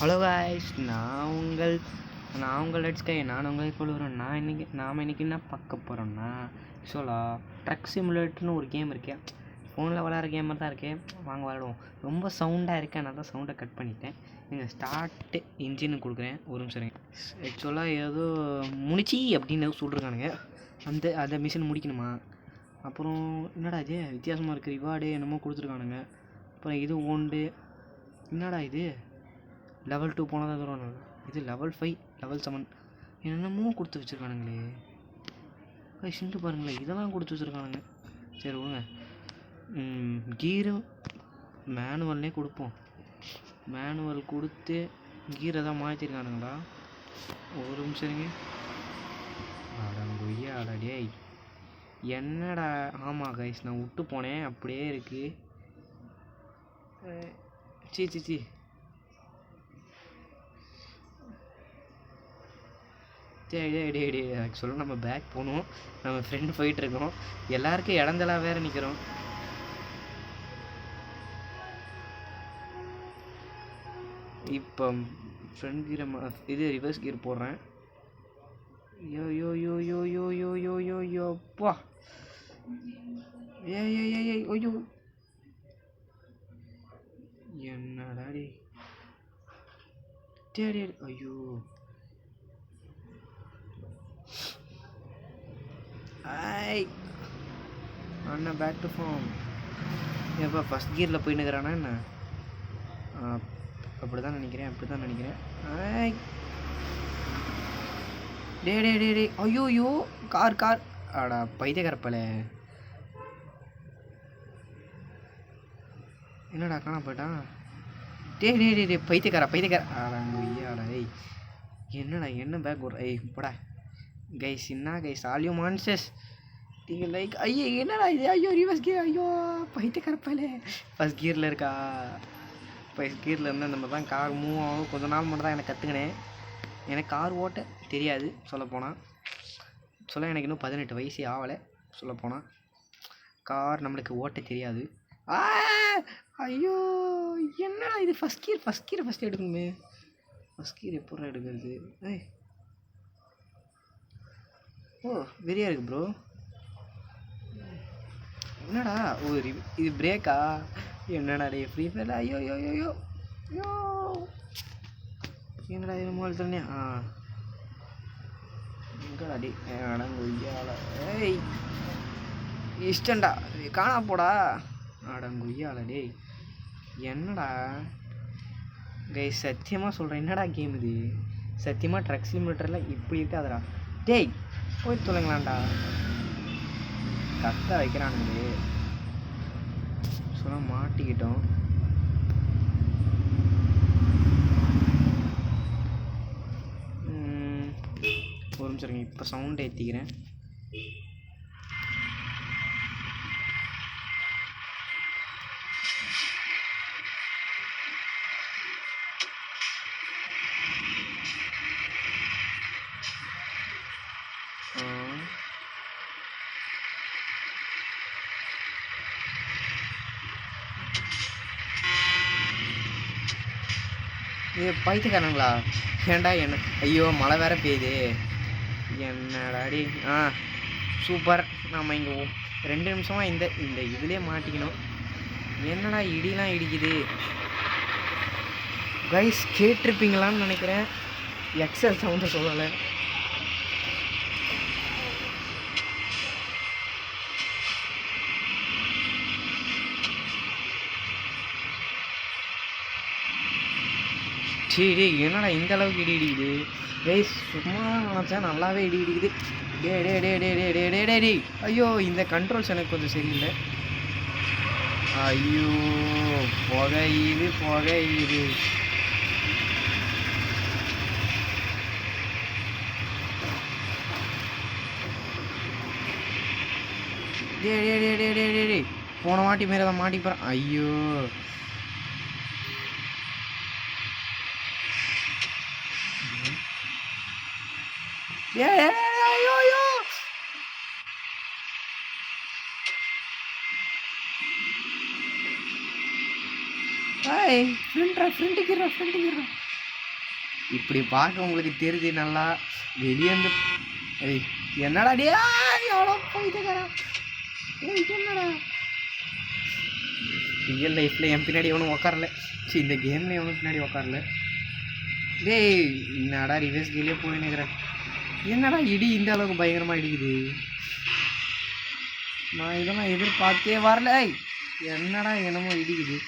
Hello guys நான் உங்கள் நான் உங்கள் லட்ஸ்கை நான் உங்களை கொள்கிறேன் நான் இன்றைக்கி நாம் இன்னைக்கு என்ன பார்க்க போகிறோம்னா ஆக்சுவலா ட்ரக் சிமுலேட்டர்னு ஒரு கேம் இருக்கே. ஃபோனில் விளாட்ற கேம் தான் இருக்கே. வாங்க விளாடுவோம் ரொம்ப சவுண்டாக இருக்கேன் நான் தான் சவுண்டை கட் பண்ணிட்டேன். நீங்கள் ஸ்டார்ட்டு இன்ஜினு கொடுக்குறேன். ஒரு நிமிஷம் ஆக்சுவலாக ஏதோ முடிச்சி அப்படின்னு சொல்லிருக்கானுங்க. அந்த அந்த மிஷின் முடிக்கணுமா? அப்புறம் என்னடா இது? வித்தியாசமாக இருக்குது ரிவார்டு என்னமோ கொடுத்துருக்கானுங்க. அப்புறம் இது ஓண்டு என்னடா இது? லெவல் டூ போனால் தான் வரும். இது லெவல் ஃபைவ் லெவல் செவன் என்னென்னமோ கொடுத்து வச்சுருக்கானுங்களே. ஐ சிண்டு பாருங்களேன் இதெல்லாம் கொடுத்து வச்சுருக்கானுங்க. சரி விடுங்க. கீரு மேனுவல்னே கொடுப்போம். மேனுவல் கொடுத்து கீரை தான் மாற்றிருக்கானுங்களா ஒரு நிமிஷம் இருங்க. அடங்குய்யா அடடேய் என்னடா ஆமாம் கைஸ் நான் விட்டு போனேன். அப்படியே இருக்குது சீ சீ சீ. டே டே டே டே. ஆக்சுவலாக நம்ம பேக் போகணும். நம்ம ஃப்ரெண்டு போயிட்டுருக்கோம் எல்லாருக்கும் இடந்தெல்லாம் வேறு நிற்கிறோம் இப்போ ஃப்ரண்ட் கீரை இது ரிவர்ஸ் கீர் போடுறேன். யோ யோ யோ யோ யோ யோ யோ யோ யோ அப்பா ஏய் ஏய் ஏ ஏய் ஐயோ. என்னடா டே ஐயோ. ஏய் அண்ணா பேக் டு ஃபார்ம் ஏப்பா ஃபஸ்ட் கியரில் போயின்னுக்கிறானா என்ன? அப்படி தான் நினைக்கிறேன் அப்படி தான் நினைக்கிறேன். ஐ டே டே டே டே. ஐயோ ஐயோ கார் கார் ஆடா பைத்தியக்காரப்பல என்னடா காணா போயிட்டான்? டே டே டே டே பைத்தியக்காரா பைத்தியக்காரா. ஆடா ஐயாடா ஏய். என்னடா என்ன பேக் ஒரு ஏய் போடா. கைஸ் என்ன கைஸ் ஆலியோ மான்சஸ் நீங்கள் லைக் ஐயோ என்னடா இது ஐயோ ரிவர்ஸ் கியர் ஐயோ பைத்தியக்காரப்பல ஃபஸ்ட் கியரில் இருக்கா ஃபஸ்ட் கியரில் இருந்து நம்ம தான் கார் மூவ் ஆகும் கொஞ்ச நாள் மட்டும் தான் எனக்கு கற்றுக்கினேன் எனக்கு கார் ஓட்ட தெரியாது சொல்லப்போனால் சொல்ல எனக்கு இன்னும் பதினெட்டு வயசே ஆகலை சொல்லப்போனால் கார் நம்மளுக்கு ஓட்ட தெரியாது. ஆ! ஐயோ என்னடா இது? First gear first gear first எடுக்கணுமே. First gear எப்போ எடுக்கிறது? ஏய். ஓ வெறியா இருக்கு ப்ரோ என்னடா ஓ இது பிரேக்கா என்னடா டே ஃப்ரீ ஃபயர்ல ஐயோ ஐயோ ஐயோ ஐயோ. என்னடா இது மோல் தண்ணி ஆ. எங்கடா டே அடங்கு ஏய். இஷ்டண்டா காணா போடா. அடங்குய்யால டேய். என்னடா? கை சத்தியமாக சொல்கிறேன் என்னடா கேம் இது? சத்தியமாக ட்ரக் சிலிமீட்டரில் இப்படி இருக்காதுடா. டேய் போய் தொலைங்களாண்டா கத்த வைக்கிறானுங்களே. சொல்ல மாட்டிக்கிட்டோம். ஒரு நிமிஷம் இருங்க இப்போ சவுண்ட் ஏற்றிக்கிறேன் இது பைத்தியக்காரங்களா? ஏன்டா என்ன? ஐயோ மழை வேற பெய்யுது. என்னடாடி? ஆ சூப்பர். நம்ம இங்கே ரெண்டு நிமிஷமாக இந்த இந்த இதுலேயே மாட்டிக்கணும். என்னடா இடிலாம் இடிக்குது? கைஸ் கேட்டிருப்பீங்களான்னு நினைக்கிறேன். எக்ஸல் சவுண்டை சொல்லலை. சரி டே என்னடா இந்த அளவுக்கு இடி இடிக்குது டேய் சும்மா நினச்சா நல்லாவே இடி இடிக்குது டே டே டே டே டே டே டே டே டே ஐயோ இந்த கண்ட்ரோல்ஸ் எனக்கு கொஞ்சம் சரியில்லை ஐயோ புகையுது புகையுது டே டே டே டே டே டே டே போன வாட்டி மாரி அதை மாட்டி போகிறேன் ஐயோ ஏய், ஐயோ ஐயோ ஏய் ஃப்ரெண்ட்ரா ஃப்ரெண்டுக்குறா ஃப்ரெண்டுக்குறா இப்படி பார்க்க உங்களுக்கு தெரியுது நல்லா வெளியேந்து ஏய் என்னடா டே எவ்வளோ போயிட்டுக்கிறா ஏய் என்னடா? ரியல் லைஃப்பில் என் பின்னாடி எவனும் உக்காரல. சரி இந்த கேமில் எவனும் பின்னாடி உக்காரல. டேய் என்னடா ரிவர்ஸ் கீழே போயின்னுக்கிறேன் என்னடா இடி? இந்த அளவுக்கு பயங்கரமாக இடிக்குது. நான் இதெல்லாம் எதிர்பார்த்தே வரல. என்னடா என்னமோ இடிக்குது.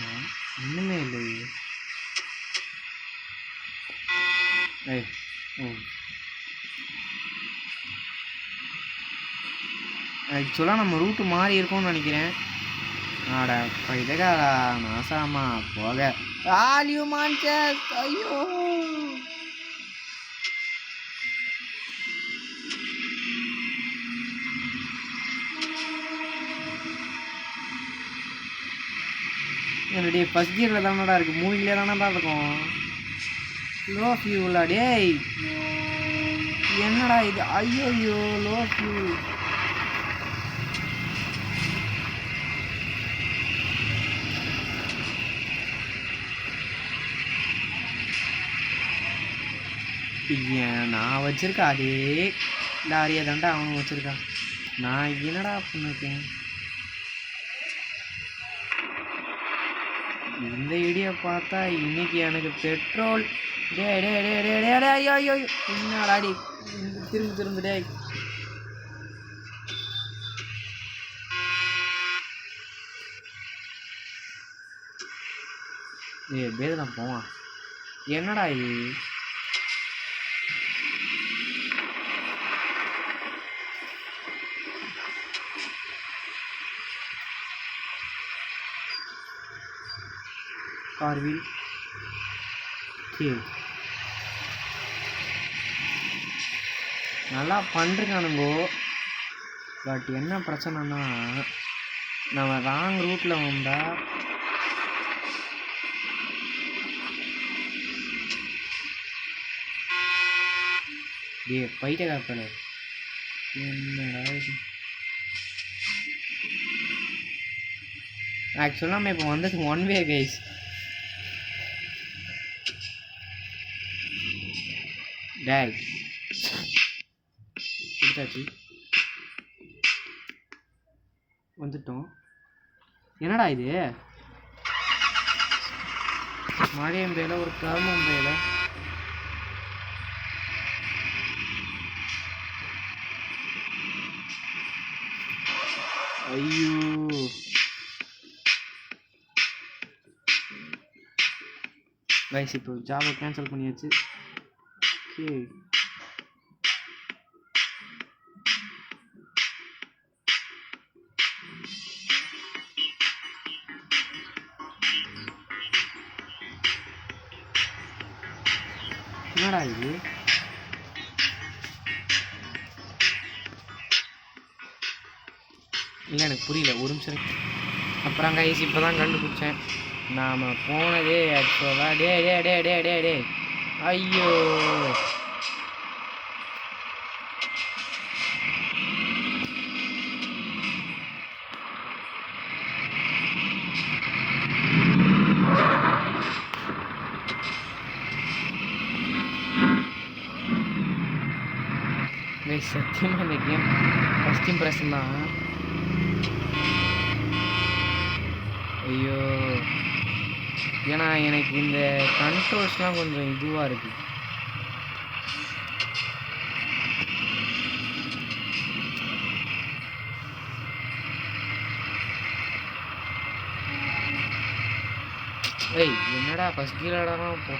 ஆ, ஒண்ணுமே இல்லை ஏய் ஓ. ஆக்சுவலாக நம்ம ரூட்டு மாறி இருக்கோம்னு நினைக்கிறேன். ஆட இதுக்காடா நாசாமா போக. ஆலியூ மான்சஸ் ஐயோ. என்னுடைய ஃபஸ்ட் கியரில் தானடா இருக்குது மூவிங்லேயே தானடா இருக்கும். லோ ஃபியூலா டேய். என்னடா இது? ஐயோ ஐயோ லோ ஃபியூல் ஏன் நான் வச்சுருக்கேன் அதே லாரியை தாண்டா அவனும் வச்சுருக்கான். நான் என்னடா பண்ணிருக்கேன்? இந்த இடியை பார்த்தா இன்னைக்கு எனக்கு பெட்ரோல் டே டே டே டே டே டே ஐயோ ஐயோ என்னடாடி? என்னடா டி திரும்ப திரும்ப டேய். ஏய் பேதனா போவான் என்னடா இது? கார்வில் கீழ். நல்லா பண்ணுறானுங்கோ பட் என்ன பிரச்சனைனா நம்ம ராங் ரூட்டில் வந்தால் டே பைட்ட காப்பல என்னடா ஆக்சுவலாக நம்ம இப்போ வந்தது ஒன் வே கைஸ் டேய் கொடுத்தாச்சு வந்துட்டோம். என்னடா இது? மழையும் ஒரு கருமம் பேல ஐயோ. கைஸ் இப்போ ஜாபை கேன்சல் பண்ணியாச்சு. ஓகே என்னடா இது? இல்லை எனக்கு புரியல. ஒரு நிமிஷம் அப்புறம் கைஸ் இப்போ தான் கண்டுபிடிச்சேன். நாம் போனதே ஆக்சுவலாக டே டே டே டே டே டே ஐயோ கைஸ் சத்தியமாக இந்த கேம் ஃபஸ்ட் இம்ப்ரெஷன் தான் ஐயோ ஏன்னா எனக்கு இந்த கண்ட்ரோல்ஸ்லாம் கொஞ்சம் இதுவாக இருக்குது ஏய் என்னடா ஃபஸ்ட் கீழடா போ.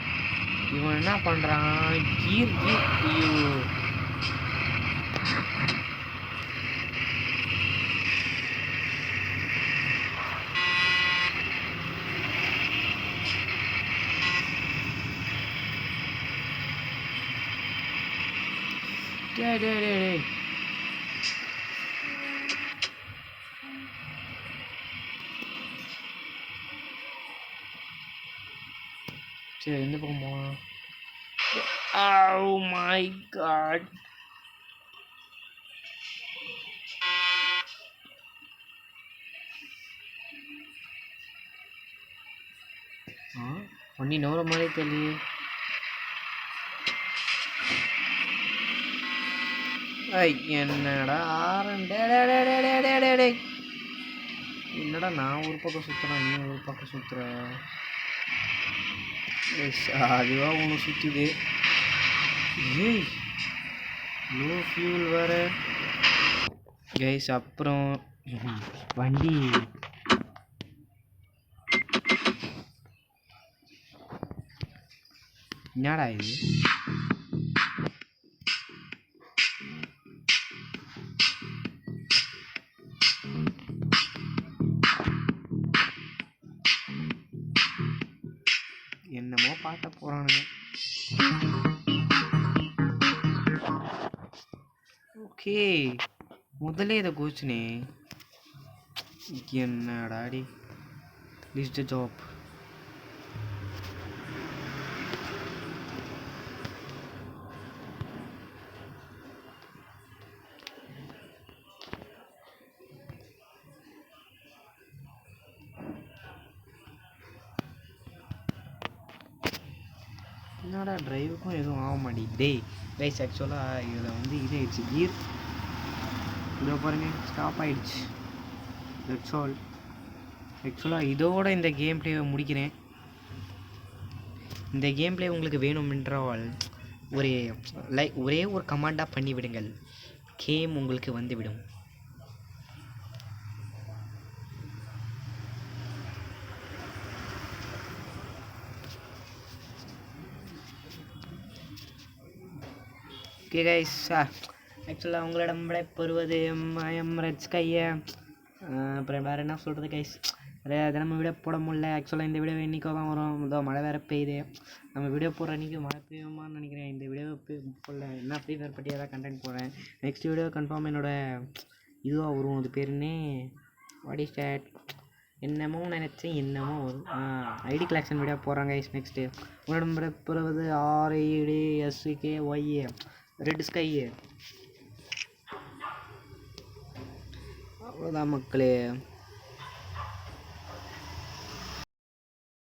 இவன் என்ன பண்ணுறான் கீர் கீர் ஐயோ. டேய் சரி எந்த பக்கம் போகலாம்? Oh my god. ஆ? வண்டி நோற மாதிரி தெரியலையே. என்னடா என்னடா நான் ஒரு பக்கம் சுற்றுறேன் நீ ஒரு பக்கம் சுற்றுற அதுவா ஒன்று சுற்றுது ஏய் லோ ஃபியூல் வேறு. கைஸ் அப்புறம் வண்டி. என்னடா இது? பாட்ட போறானுங்க. ஓகே முதல்ல இதை கோச்சுனே என்னடாடி? லிஸ்ட் ஜாப் எதுவும் டேய் கைஸ் ஆக்சுவலாக இதில் வந்து இது ஆயிடுச்சு கீர் இதோ பாருங்கள் ஸ்டாப் ஆகிடுச்சு தட்ஸ் ஆல் ஆக்சுவலாக இதோட இந்த கேம் பிளேவை முடிக்கிறேன். இந்த கேம் பிளே உங்களுக்கு வேணும் என்றால் ஒரு லைக் ஒரே ஒரு கமாண்டாக பண்ணிவிடுங்கள். கேம் உங்களுக்கு வந்துவிடும். ஓகே கைஸ் ஆக்சுவலாக உங்களிடம் விடைபெறுவது மயம் ரெட்ஸ் கையை அப்புறம் வேறு என்ன சொல்கிறது கைஸ் வேறு தினமும் வீடியோ போட முடியல. ஆக்சுவலாக இந்த வீடியோ இன்றைக்கோ தான் வரும். இதோ மழை வேறு பெய்யுது. நம்ம வீடியோ போடுற அன்றைக்கி மழை பெய்யுமான்னு நினைக்கிறேன். இந்த வீடியோ போடல. என்ன ஃப்ரீ ஃபயர் பற்றி தான் கண்டென்ட் போடுறேன். நெக்ஸ்ட் வீடியோ கன்ஃபார்ம் என்னோட இதுவாக வரும். அது பேருன்னே வாடி ஸ்டாட் என்னமோ நினச்சேன். என்னமோ வரும். ஐடி கலெக்ஷன் வீடியோ போகிறாங்க கைஸ் நெக்ஸ்ட்டு உங்களிடம் விடைபெறுவது R I D S K Y red sky. அவ்வளோதான் மக்களே.